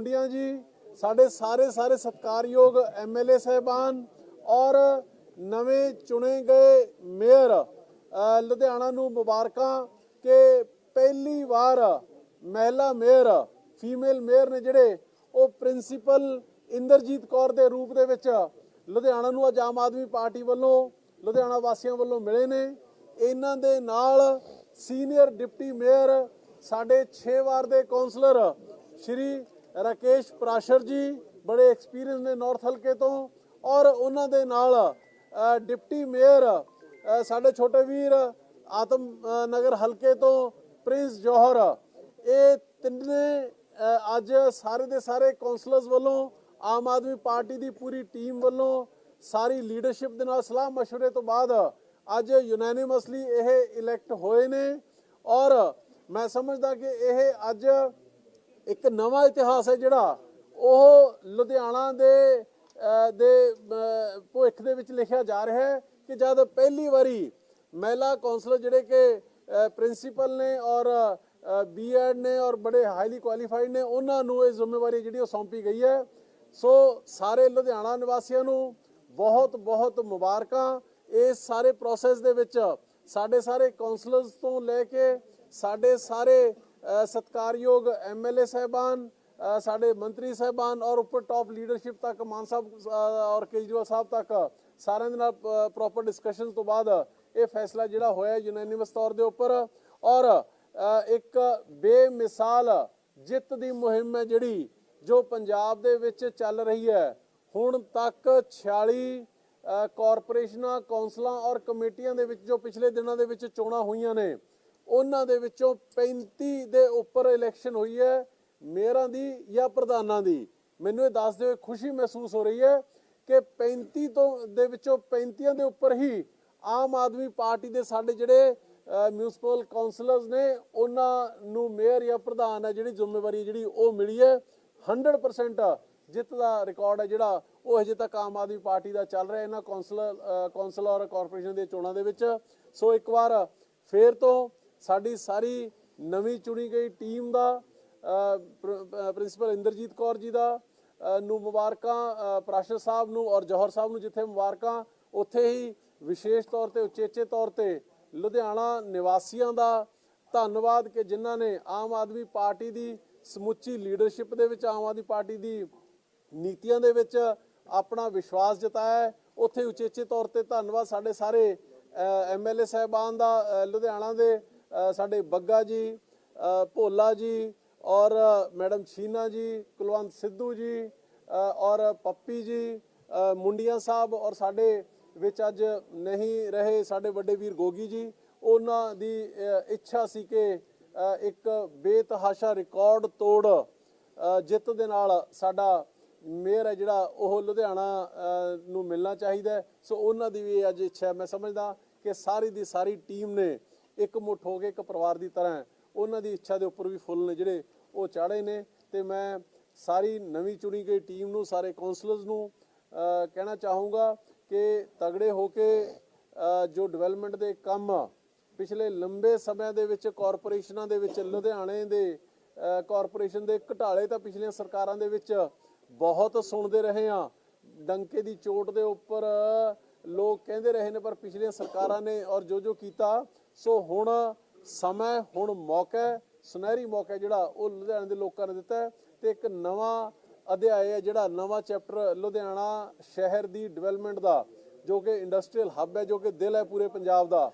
ਮੁੰਡੀਆਂ ਜੀ, ਸਾਡੇ ਸਾਰੇ ਸਾਰੇ ਸਤਿਕਾਰਯੋਗ ਐਮਐਲਏ ਸਹਿਬਾਨ ਔਰ ਨਵੇਂ ਚੁਣੇ ਗਏ ਮੇਅਰ ਲੁਧਿਆਣਾ ਨੂੰ ਮੁਬਾਰਕਾਂ ਕਿ ਪਹਿਲੀ ਵਾਰ ਮਹਿਲਾ ਮੇਅਰ, ਫੀਮੇਲ ਮੇਅਰ ਨੇ ਜਿਹੜੇ ਉਹ ਪ੍ਰਿੰਸੀਪਲ ਇੰਦਰਜੀਤ ਕੌਰ ਦੇ ਰੂਪ ਦੇ ਵਿੱਚ ਲੁਧਿਆਣਾ ਨੂੰ ਅੱਜ ਆਮ ਆਦਮੀ ਪਾਰਟੀ ਵੱਲੋਂ, ਲੁਧਿਆਣਾ ਵਾਸੀਆਂ ਵੱਲੋਂ ਮਿਲੇ ਨੇ। ਇਹਨਾਂ ਦੇ ਨਾਲ ਸੀਨੀਅਰ ਡਿਪਟੀ ਮੇਅਰ, ਸਾਡੇ 6 ਵਾਰ ਦੇ ਕਾਉਂਸਲਰ ਸ਼੍ਰੀ ਰਾਕੇਸ਼ ਪ੍ਰਾਸ਼ਰ ਜੀ ਬੜੇ ਐਕਸਪੀਰੀਅੰਸ ਨੇ ਨਾਰਥ ਹਲਕੇ ਤੋਂ ਔਰ ਉਹਨਾਂ ਦੇ ਨਾਲ ਅ, ਡਿਪਟੀ ਮੇਅਰ ਅ, ਸਾਡੇ ਛੋਟੇ ਵੀਰ ਆਤਮ ਅ, ਨਗਰ ਹਲਕੇ ਤੋਂ ਪ੍ਰਿੰਸ ਜੋਹਰ ਇਹ ਤਿੰਨੇ ਅ, ਅੱਜ ਸਾਰੇ ਦੇ ਸਾਰੇ ਕਾਉਂਸਲਰਸ ਵੱਲੋਂ ਆਮ ਆਦਮੀ ਪਾਰਟੀ ਦੀ ਪੂਰੀ ਟੀਮ ਵੱਲੋਂ ਸਾਰੀ ਲੀਡਰਸ਼ਿਪ ਦੇ ਨਾਲ ਸਲਾਹ مشورے ਤੋਂ ਬਾਅਦ ਅੱਜ ਯੂਨੈਨਿਮਸਲੀ ਇਹ ਇਲੈਕਟ ਹੋਏ ਨੇ ਔਰ ਮੈਂ ਸਮਝਦਾ ਕਿ ਇਹ ਅੱਜ ਇੱਕ ਨਵਾਂ ਇਤਿਹਾਸ ਹੈ ਜਿਹੜਾ ਉਹ ਲੁਧਿਆਣਾ ਦੇ ਦੇ ਅ, ਭਵਿੱਖ ਦੇ ਵਿੱਚ ਲਿਖਿਆ ਜਾ ਰਿਹਾ ਹੈ ਕਿ ਜਦ ਪਹਿਲੀ ਵਾਰੀ ਮਹਿਲਾ ਕਾਉਂਸਲਰ ਜਿਹੜੇ ਕਿ ਪ੍ਰਿੰਸੀਪਲ ਨੇ ਔਰ ਬੀਐਡ ਨੇ ਔਰ ਬੜੇ ਹਾਈਲੀ ਕੁਆਲੀਫਾਈਡ ਨੇ ਉਹਨਾਂ ਨੂੰ ਇਹ ਜ਼ਿੰਮੇਵਾਰੀ ਜਿਹੜੀ ਉਹ ਸੌਂਪੀ ਗਈ ਹੈ। ਸੋ ਸਾਰੇ ਲੁਧਿਆਣਾ ਨਿਵਾਸੀਆਂ ਨੂੰ ਬਹੁਤ ਬਹੁਤ ਮੁਬਾਰਕਾਂ। ਇਸ ਸਾਰੇ ਪ੍ਰੋਸੈਸ ਦੇ ਵਿੱਚ ਸਾਡੇ ਸਾਰੇ ਕਾਉਂਸਲਰਸ ਤੋਂ ਲੈ ਕੇ ਸਾਡੇ ਸਾਰੇ ਸਤਿਕਾਰਯੋਗ ਐਮਐਲਏ ਸਹਿਬਾਨ ਅ, ਸਾਡੇ ਮੰਤਰੀ ਸਹਿਬਾਨ ਔਰ ਉੱਪਰ ਟਾਪ ਲੀਡਰਸ਼ਿਪ ਤੱਕ ਮਾਨ ਸਾਹਿਬ ਔਰ ਕੇਜਰੀਵਾਲ ਸਾਹਿਬ ਤੱਕ ਸਾਰਿਆਂ ਦੇ ਨਾਲ ਪ੍ਰੋਪਰ ਡਿਸਕਸ਼ਨ ਤੋਂ ਬਾਅਦ ਇਹ ਫੈਸਲਾ ਜਿਹੜਾ ਹੋਇਆ ਯੂਨੈਨਿਮਸ ਤੌਰ ਦੇ ਉੱਪਰ ਔਰ ਇੱਕ ਬੇਮਿਸਾਲ ਜਿੱਤ ਦੀ ਮੁਹਿੰਮ ਹੈ ਜਿਹੜੀ ਜੋ ਪੰਜਾਬ ਦੇ ਵਿੱਚ ਚੱਲ ਰਹੀ ਹੈ। ਹੁਣ ਤੱਕ 46 ਅ, ਕਾਰਪੋਰੇਸ਼ਨਾਂ ਕੌਂਸਲਾਂ ਔਰ ਕਮੇਟੀਆਂ ਦੇ ਵਿੱਚ ਜੋ ਪਿਛਲੇ ਦਿਨਾਂ ਦੇ ਵਿੱਚ ਚੋਣਾਂ ਹੋਈਆਂ ਨੇ ਉਹਨਾਂ ਦੇ ਵਿੱਚੋਂ 35 ਦੇ ਉੱਪਰ ਇਲੈਕਸ਼ਨ ਹੋਈ ਹੈ, ਮੇਅਰਾਂ ਦੀ ਜਾਂ ਪ੍ਰਧਾਨਾਂ ਦੀ। ਮੈਨੂੰ ਇਹ ਦੱਸਦੇ ਹੋਏ ਖੁਸ਼ੀ ਮਹਿਸੂਸ ਹੋ ਰਹੀ ਹੈ ਕਿ 35 ਤੋਂ ਦੇ ਵਿੱਚੋਂ 35 ਦੇ ਉੱਪਰ ਹੀ ਆਮ ਆਦਮੀ ਪਾਰਟੀ ਦੇ ਸਾਡੇ ਜਿਹੜੇ ਮਿਊਨਿਸਪਲ ਕਾਉਂਸਲਰਸ ਨੇ, ਉਹਨਾਂ ਨੂੰ ਮੇਅਰ ਜਾਂ ਪ੍ਰਧਾਨ ਹੈ ਜਿਹੜੀ ਜ਼ਿੰਮੇਵਾਰੀ ਜਿਹੜੀ ਉਹ ਮਿਲੀ ਹੈ। 100% ਜਿੱਤ ਦਾ ਰਿਕਾਰਡ ਹੈ ਜਿਹੜਾ, ਉਹ ਹਜੇ ਤੱਕ ਆਮ ਆਦਮੀ ਪਾਰਟੀ ਦਾ ਚੱਲ ਰਿਹਾ ਇਹਨਾਂ ਕੌਂਸਲਰ ਕੌਂਸਲ ਔਰ ਕਾਰਪੋਰੇਸ਼ਨ ਦੀਆਂ ਚੋਣਾਂ ਦੇ ਵਿੱਚ। ਸੋ ਇੱਕ ਵਾਰ ਫੇਰ ਤੋਂ ਸਾਡੀ ਸਾਰੀ ਨਵੀਂ ਚੁਣੀ ਗਈ ਟੀਮ ਦਾ ਪ੍ਰਿੰਸੀਪਲ ਇੰਦਰਜੀਤ ਕੌਰ ਜੀ ਦਾ ਨੂੰ ਮੁਬਾਰਕਾਂ ਪ੍ਰਾਸ਼ਰ ਸਾਹਿਬ ਨੂੰ ਔਰ ਜੌਹਰ ਸਾਹਿਬ ਨੂੰ ਜਿੱਥੇ ਮੁਬਾਰਕਾਂ, ਉੱਥੇ ਹੀ ਵਿਸ਼ੇਸ਼ ਤੌਰ ਤੇ, ਉਚੇਚੇ ਤੌਰ ਤੇ ਲੁਧਿਆਣਾ ਨਿਵਾਸੀਆਂ ਦਾ ਧੰਨਵਾਦ ਕਿ ਜਿਨ੍ਹਾਂ ਨੇ ਆਮ ਆਦਮੀ ਪਾਰਟੀ ਦੀ ਸਮੁੱਚੀ ਲੀਡਰਸ਼ਿਪ ਦੇ ਵਿੱਚ, ਆਮ ਆਦਮੀ ਪਾਰਟੀ ਦੀ ਨੀਤੀਆਂ ਦੇ ਵਿੱਚ ਆਪਣਾ ਵਿਸ਼ਵਾਸ ਜਤਾਇਆ ਉੱਥੇ ਉਚੇਚੇ ਤੌਰ ਤੇ ਧੰਨਵਾਦ ਸਾਡੇ ਸਾਰੇ ਐਮਐਲਏ ਸਾਹਿਬਾਨ ਦਾ ਲੁਧਿਆਣਾ ਦੇ ਸਾਡੇ ਬੱਗਾ ਜੀ ਭੋਲਾ ਜੀ ਔਰ ਮੈਡਮ ਛੀਨਾ ਜੀ, ਕੁਲਵੰਤ ਸਿੱਧੂ ਜੀ ਔਰ ਪੱਪੀ ਜੀ ਮੁੰਡੀਆਂ ਸਾਹਿਬ ਔਰ ਸਾਡੇ ਵਿੱਚ ਅੱਜ ਨਹੀਂ ਰਹੇ ਸਾਡੇ ਵੱਡੇ ਵੀਰ ਗੋਗੀ ਜੀ। ਉਹਨਾਂ ਦੀ ਇੱਛਾ ਸੀ ਕਿ ਇੱਕ ਬੇਤਹਾਸ਼ਾ ਰਿਕਾਰਡ ਤੋੜ ਜਿੱਤ ਦੇ ਨਾਲ ਸਾਡਾ ਮੇਅਰ ਹੈ ਜਿਹੜਾ ਉਹ ਲੁਧਿਆਣਾ ਨੂੰ ਮਿਲਣਾ ਚਾਹੀਦਾ ਸੋ ਉਹਨਾਂ ਦੀ ਵੀ ਅੱਜ ਇੱਛਾ ਮੈਂ ਸਮਝਦਾ ਕਿ ਸਾਰੀ ਦੀ ਸਾਰੀ ਟੀਮ ਨੇ ਇੱਕ ਮੁੱਠ ਹੋ ਕੇ ਇੱਕ ਪਰਿਵਾਰ ਦੀ ਤਰ੍ਹਾਂ ਉਹਨਾਂ ਦੀ ਇੱਛਾ ਦੇ ਉੱਪਰ ਵੀ ਫੁੱਲ ਨੇ ਜਿਹੜੇ ਉਹ ਚਾੜੇ ਨੇ ਤੇ ਮੈਂ ਸਾਰੀ ਨਵੀਂ ਚੁਣੀ ਗਈ ਟੀਮ ਨੂੰ ਸਾਰੇ ਕਾਉਂਸਲਰਸ ਨੂੰ ਕਹਿਣਾ ਚਾਹੂੰਗਾ ਕਿ ਤਗੜੇ ਹੋ ਕੇ ਜੋ ਡਿਵੈਲਪਮੈਂਟ ਦੇ ਕੰਮ ਪਿਛਲੇ ਲੰਬੇ ਸਮਿਆਂ ਦੇ ਵਿੱਚ ਕਾਰਪੋਰੇਸ਼ਨਾਂ ਦੇ ਵਿੱਚ ਲੁਧਿਆਣੇ ਦੇ ਅ, ਕਾਰਪੋਰੇਸ਼ਨ ਦੇ ਘਟਾਲੇ ਤਾਂ ਪਿਛਲੀਆਂ ਸਰਕਾਰਾਂ ਦੇ ਵਿੱਚ ਬਹੁਤ ਸੁਣਦੇ ਰਹੇ ਆ ਡੰਕੇ ਦੀ ਚੋਟ ਦੇ ਉੱਪਰ ਲੋਕ ਕਹਿੰਦੇ ਰਹੇ ਨੇ ਪਰ ਪਿਛਲੀਆਂ ਸਰਕਾਰਾਂ ਨੇ ਔਰ ਜੋ ਜੋ ਕੀਤਾ ਸੋ ਹੁਣ ਸਮਾਂ ਹੁਣ ਮੌਕਾ ਸੁਨਹਿਰੀ ਮੌਕਾ ਜਿਹੜਾ ਉਹ ਲੁਧਿਆਣੇ ਦੇ ਲੋਕਾਂ ਨੇ ਦਿੱਤਾ ਹੈ ਤੇ ਇੱਕ ਨਵਾਂ ਅਧਿਆਇ ਹੈ ਜਿਹੜਾ ਨਵਾਂ ਚੈਪਟਰ ਲੁਧਿਆਣਾ ਸ਼ਹਿਰ ਦੀ ਡਿਵੈਲਪਮੈਂਟ ਦਾ, ਜੋ ਕਿ ਇੰਡਸਟਰੀਅਲ ਹੱਬ ਹੈ, ਜੋ ਕਿ ਦਿਲ ਹੈ ਪੂਰੇ ਪੰਜਾਬ ਦਾ।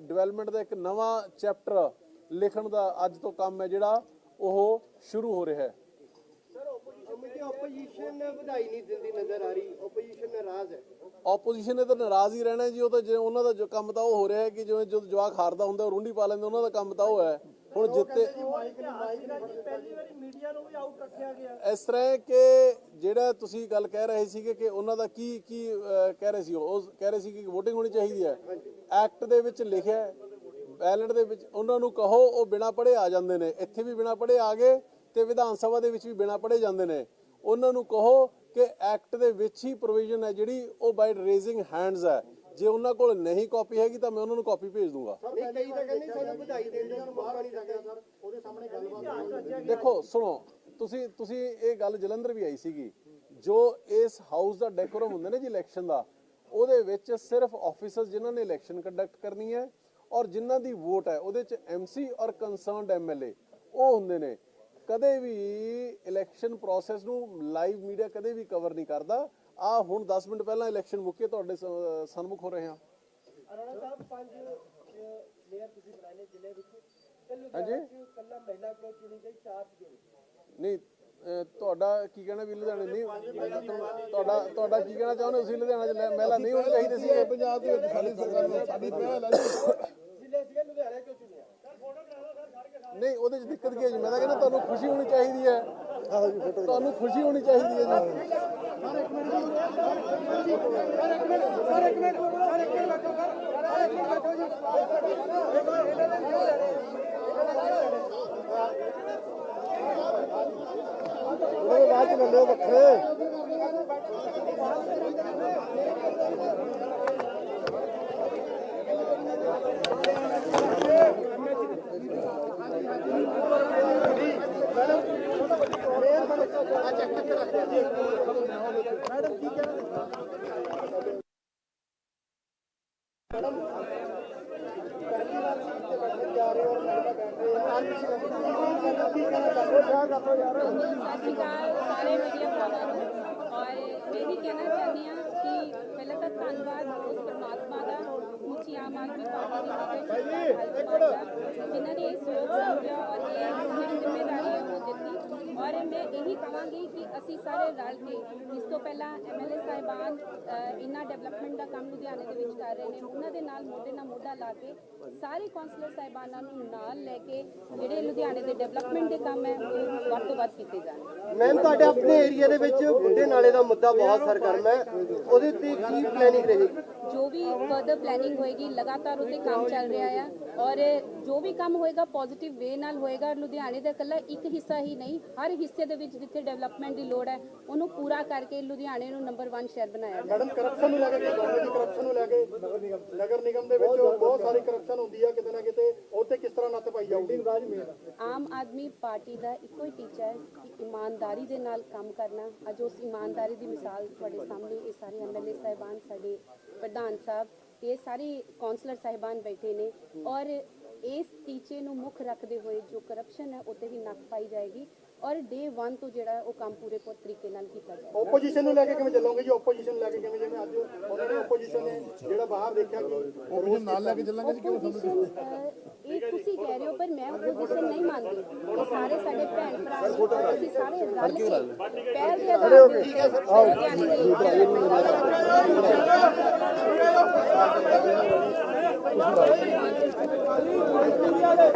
ਡਿਵੈਲਪਮੈਂਟ ਦਾ ਇੱਕ ਨਵਾਂ ਚੈਪਟਰ ਲਿਖਣ ਦਾ ਅੱਜ ਤੋਂ ਕੰਮ ਹੈ ਜਿਹੜਾ ਉਹ ਸ਼ੁਰੂ ਹੋ ਰਿਹਾ ਹੈ। ਕਮੇਟੀ ਆਪੋਜੀਸ਼ਨ ਵਧਾਈ ਨਹੀਂ ਦਿੰਦੀ ਨਜ਼ਰ ਆ ਰਹੀ ਆਪੋਜੀਸ਼ਨ ਨਾਰਾਜ਼ ਹੈ। ਆਪੋਜੀਸ਼ਨ ਨੇ ਤਾਂ ਨਾਰਾਜ਼ ਹੀ ਰਹਿਣਾ ਜੀ ਉਹ ਤਾਂ ਜੇ ਉਹਨਾਂ ਦਾ ਜੋ ਕੰਮ ਤਾਂ ਉਹ ਹੋ ਰਿਹਾ ਹੈ ਕਿ ਜਿਵੇਂ ਜਦੋਂ ਜਵਾਕ ਹਾਰਦਾ ਹੁੰਦਾ ਉਹ ਰੁੰਡੀ ਪਾ ਲੈਂਦੇ ਉਹਨਾਂ ਦਾ ਕੰਮ ਤਾਂ ਉਹ ਹੈ। ਹੁਣ ਜਿੱਤੇ ਪਹਿਲੀ ਵਾਰੀ ਮੀਡੀਆ ਨੂੰ ਵੀ ਆਊਟ ਰੱਖਿਆ ਗਿਆ। ਇਸ ਤਰ੍ਹਾਂ ਕਿ ਜਿਹੜਾ ਤੁਸੀਂ ਗੱਲ ਕਹਿ ਰਹੇ ਸੀਗੇ ਕਿ ਉਹਨਾਂ ਦਾ ਕੀ ਕੀ ਕਹਿ ਰਹੇ ਸੀ ਉਹ ਕਹਿ ਰਹੇ ਸੀ ਕਿ VOTING ਹੋਣੀ ਚਾਹੀਦੀ ਹੈ। ਐਕਟ ਦੇ ਵਿੱਚ ਲਿਖਿਆ ਬੈਲਟ ਦੇ ਵਿੱਚ ਉਹਨਾਂ ਨੂੰ ਕਹੋ ਉਹ ਬਿਨਾ ਪੜ੍ਹੇ ਆ ਜਾਂਦੇ ਨੇ। ਇੱਥੇ ਵੀ ਬਿਨਾ ਪੜ੍ਹੇ ਆ ਗਏ ਤੇ ਵਿਧਾਨ ਸਭਾ ਦੇ ਵਿੱਚ ਵੀ ਬਿਨਾ ਪੜ੍ਹੇ ਜਾਂਦੇ ਨੇ। ਉਹਨਾਂ ਨੂੰ ਕਹੋ ਕਿ ਐਕਟ ਦੇ ਵਿੱਚ ਹੀ ਪ੍ਰੋਵੀਜ਼ਨ ਹੈ ਜਿਹੜੀ ਉਹ ਬਾਈ ਰੇਜ਼ਿੰਗ ਹੈਂਡਸ ਹੈ। ਜੇ ਉਹਨਾਂ ਕੋਲ ਨਹੀਂ ਕਾਪੀ ਹੈਗੀ ਤਾਂ ਮੈਂ ਉਹਨਾਂ ਨੂੰ ਕਾਪੀ ਭੇਜ ਦੂੰਗਾ। ਨਹੀਂ ਕਈ ਤਾਂ ਕਹਿੰਦੇ ਸਾਨੂੰ ਵਧਾਈ ਦੇਣ ਨੂੰ ਮੌਕਾ ਨਹੀਂ ਦਿੱਤਾ ਸਰ ਉਹਦੇ ਸਾਹਮਣੇ ਗੱਲਬਾਤ ਦੇਖੋ ਸੁਣੋ ਤੁਸੀਂ ਤੁਸੀਂ ਇਹ ਗੱਲ ਜਲੰਧਰ ਵੀ ਆਈ ਸੀਗੀ। ਜੋ ਇਸ ਹਾਊਸ ਦਾ ਡੈਕੋਰਮ ਹੁੰਦਾ ਨੇ ਜੀ ਇਲੈਕਸ਼ਨ ਦਾ ਉਹਦੇ ਵਿੱਚ ਸਿਰਫ ਆਫੀਸਰਸ ਜਿਨ੍ਹਾਂ ਨੇ ਇਲੈਕਸ਼ਨ ਕੰਡਕਟ ਕਰਨੀ ਹੈ ਔਰ ਜਿਨ੍ਹਾਂ ਦੀ ਵੋਟ ਹੈ ਉਹਦੇ ਚ ਐਮਸੀ ਔਰ ਕੰਸਰਨਡ ਐਮਐਲਏ ਉਹ ਹੁੰਦੇ ਨੇ। ਕਦੇ ਵੀ ਇਲੈਕਸ਼ਨ ਪ੍ਰੋਸੈਸ ਨੂੰ ਲਾਈਵ ਮੀਡੀਆ ਕਦੇ ਵੀ ਕਵਰ ਨਹੀਂ ਕਰਦਾ। ਆ ਹੁਣ 10 ਮਿੰਟ ਪਹਿਲਾਂ ਇਲੈਕਸ਼ਨ ਮੁੱਕੇ ਤੁਹਾਡੇ ਸਨਮੁਖ ਹੋ ਰਹੇ ਹਾਂ। ਅਰੋੜਾ ਸਾਹਿਬ ਪੰਜ ਮੇਅਰ ਤੁਸੀਂ ਬਣਾਏ ਨੇ ਜ਼ਿਲ੍ਹੇ ਵਿੱਚ। ਹਾਂਜੀ। ਕੱਲਾ ਮਹਿਲਾ ਕਿਉਂ ਚੁਣੀ ਗਈ ਚਾਰ ਨਹੀਂ ਤੁਹਾਡਾ ਕੀ ਕਹਿਣਾ ਵੀ ਲੁਧਿਆਣੇ ਨਹੀਂ? ਤੁਹਾਡਾ ਤੁਹਾਡਾ ਕੀ ਕਹਿਣਾ ਚਾਹੁੰਦੇ ਹੋ? ਤੁਸੀਂ ਲੁਧਿਆਣਾ ਚ ਮਹਿਲਾ ਨਹੀਂ ਹੋਣੀ ਚਾਹੀਦੀ ਸੀ। ਪੰਜਾਬ ਦੇ ਵਿੱਚ ਸਾਡੀ ਸਰਕਾਰ ਨੂੰ ਸਾਡੀ ਪਹਿਲ ਹੈ ਜੀ ਜ਼ਿਲ੍ਹੇ ਸੀਗੇ ਲੁਧਿਆਣਾ ਕਿਉਂ ਚੁਣਿਆ ਨਹੀਂ, ਉਹਦੇ ਚ ਦਿੱਕਤ ਕੀ ਹੈ ਜੀ? ਮੈਂ ਤਾਂ ਕਹਿੰਦਾ ਤੁਹਾਨੂੰ ਖੁਸ਼ੀ ਹੋਣੀ ਚਾਹੀਦੀ ਹੈ। ਤੁਹਾਨੂੰ ਖੁਸ਼ੀ ਹੋਣੀ ਚਾਹੀਦੀ ਹੈ ਜੀ। ਉਹਦੇ ਬਾਅਦ ਚ ਲੈ ਲਿਓ ਵੱਖਰੇ ਸਤਿ ਸ਼੍ਰੀ ਅਕਾਲ, ਸਾਰੇ ਮੀਡੀਆ ਭਰਾਵਾਂ ਨੂੰ। ਔਰ ਇਹ ਵੀ ਕਹਿਣਾ ਚਾਹੁੰਦੀ ਹਾਂ ਕਿ ਪਹਿਲਾਂ ਤਾਂ ਧੰਨਵਾਦ ਉਸ ਪਰਮਾਤਮਾ ਆਮ ਆਦਮੀ ਪਾਰਟੀ ਦੀ ਲੀਡਰਸ਼ਿਪ ਜਿਨ੍ਹਾਂ ਨੇ ਇਹ ਸੋਚ ਸਮਝਿਆ ਔਰ ਇਹ ਜਿਹੜੀ ਜ਼ਿੰਮੇਵਾਰੀ ਹੈ ਉਹ ਦਿੱਤੀ ਔਰ ਮੈਂ ਇਹੀ ਕਹਾਂਗੀ ਕਿ ਅਸੀਂ ਸਾਰੇ ਰਲ ਕੇ ਇਸ ਤੋਂ ਪਹਿਲਾਂ ਐਮਐਲਏ ਸਾਹਿਬਾਨ ਅ, ਇੰਨਾ ਡਿਵੈਲਪਮੈਂਟ ਦਾ ਕੰਮ ਲੁਧਿਆਣੇ ਦੇ ਵਿੱਚ ਕਰ ਰਹੇ ਨੇ ਉਹਨਾਂ ਦੇ ਨਾਲ ਮੋਢੇ ਨਾਲ ਮੋਢਾ ਲਾ ਕੇ ਸਾਰੇ ਕੌਂਸਲਰ ਸਾਹਿਬਾਨਾਂ ਨੂੰ ਨਾਲ ਲੈ ਕੇ ਜਿਹੜੇ ਲੁਧਿਆਣੇ ਦੇ ਡਿਵੈਲਪਮੈਂਟ ਦੇ ਕੰਮ ਹੈ ਉਹ ਵੱਧ ਤੋਂ ਵੱਧ ਕੀਤੇ ਜਾਣ ਮੈਮ ਤੁਹਾਡੇ ਆਪਣੇ ਏਰੀਆ ਦੇ ਵਿੱਚ ਬੁੱਢੇ ਨਾਲੇ ਦਾ ਮੁੱਦਾ ਬਹੁਤ ਸਰਗਰਮ ਹੈ ਉਹਦੇ ਤੇ ਕੀ ਪਲੈਨਿੰਗ ਰਹੇਗੀ ਜੋ ਵੀ ਫਰਦਰ ਪਲੈਨਿੰਗ ਹੋਏਗੀ ਲਗਾਤਾਰ ਉੱਤੇ ਕੰਮ ਚੱਲ ਰਿਹਾ ਆ ਔਰ ਜੋ ਵੀ ਕੰਮ ਹੋਏਗਾ ਪੋਜ਼ਿਟਿਵ ਵੇ ਨਾਲ ਹੋਏਗਾ। ਲੁਧਿਆਣੇ ਦਾ ਇਕੱਲਾ ਇੱਕ ਹਿੱਸਾ ਹੀ ਨਹੀਂ ਹਰ ਹਿੱਸੇ ਦੇ ਵਿੱਚ ਜਿੱਥੇ ਡਿਵੈਲਪਮੈਂਟ ਦੀ ਲੋੜ ਹੈ ਉਹਨੂੰ ਪੂਰਾ ਕਰਕੇ ਲੁਧਿਆਣੇ ਨੂੰ ਨੰਬਰ 1 ਸ਼ਹਿਰ ਬਣਾਇਆ ਜਾਵੇ ਮੈਡਮ ਕਰਪਸ਼ਨ ਨੂੰ ਲੈ ਕੇ ਕੀ ਕਹੋਗੇ ਜੀ? ਕਰਪਸ਼ਨ ਨੂੰ ਲੈ ਕੇ ਨਗਰ ਨਿਗਮ। ਦੇ ਵਿੱਚ ਬਹੁਤ ਸਾਰੀ ਕਰਪਸ਼ਨ ਹੁੰਦੀ ਹੈ ਕਿਤੇ ਨਾ ਕਿਤੇ ਉਹ ਤੇ ਕਿਸ ਤਰ੍ਹਾਂ ਨੱਥ ਪਾਈ ਜਾਊਗੀ? ਰਾਜ ਮੇਰ ਆਮ ਆਦਮੀ ਪਾਰਟੀ ਦਾ ਇੱਕੋ ਹੀ ਟੀਚਾ ਹੈ ਕਿ ਇਮਾਨਦਾਰੀ ਦੇ ਨਾਲ ਕੰਮ ਕਰਨਾ। ਅੱਜ ਉਸ ਇਮਾਨਦਾਰੀ ਦੀ ਮਿਸਾਲ ਤੁਹਾਡੇ ਸਾਹਮਣੇ ਇਹ ਸਾਰੇ ਐਮਐਲਏ ਸਾਹਿਬਾਨ ਸਾਡੇ ਪ੍ਰਧਾਨ ਸਾਹਿਬ ਇਹ ਸਾਰੇ ਕਾਉਂਸਲਰ ਸਾਹਿਬਾਨ ਬੈਠੇ ਨੇ ਔਰ ਇਸ ਟੀਚੇ ਨੂੰ ਮੁੱਖ ਰੱਖਦੇ ਹੋਏ ਜੋ ਕਰਪਸ਼ਨ ਹੈ ਉੱਤੇ ਵੀ ਨੱਥ ਪਾਈ ਜਾਏਗੀ ਔਰ ਡੇ 1 ਤੋਂ ਜਿਹੜਾ ਉਹ ਕੰਮ ਪੂਰੇ ਪੂਰੇ ਤਰੀਕੇ ਨਾਲ ਕੀਤਾ ਜਾਏਗਾ। ਓਪੋਜੀਸ਼ਨ ਨੂੰ ਲੈ ਕੇ ਕਿਵੇਂ ਚੱਲੋਗੇ ਜੀ? ਓਪੋਜੀਸ਼ਨ ਲੈ ਕੇ ਕਿਵੇਂ ਜਿਵੇਂ ਅੱਜ ਉਹਨਾਂ ਨੇ ਓਪੋਜੀਸ਼ਨ ਨੇ ਜਿਹੜਾ ਬਾਹਰ ਦੇਖਿਆ ਕਿ ਓਪੋਜੀਸ਼ਨ ਨਾਲ ਲੈ ਕੇ ਚੱਲਾਂਗੇ ਜੀ Opposition, ਅਹ, ਇਹ ਰਹੇ ਹੋ ਪਰ ਮੈਂ ਆਪੋਜੀਸ਼ਨ ਨਹੀਂ ਮੰਨਦੀ ਇਹ ਸਾਰੇ ਸਾਡੇ ਭੈਣ ਭਰਾ ਨੇ ਅਸੀਂ ਸਾਰੇ ਰਲ ਕੇ ਪਹਿਲ ਦੇ ਆਧਾਰ ਤੇ ਲੁਧਿਆਣੇ ਦੇ ਤਾਰ ਲੈ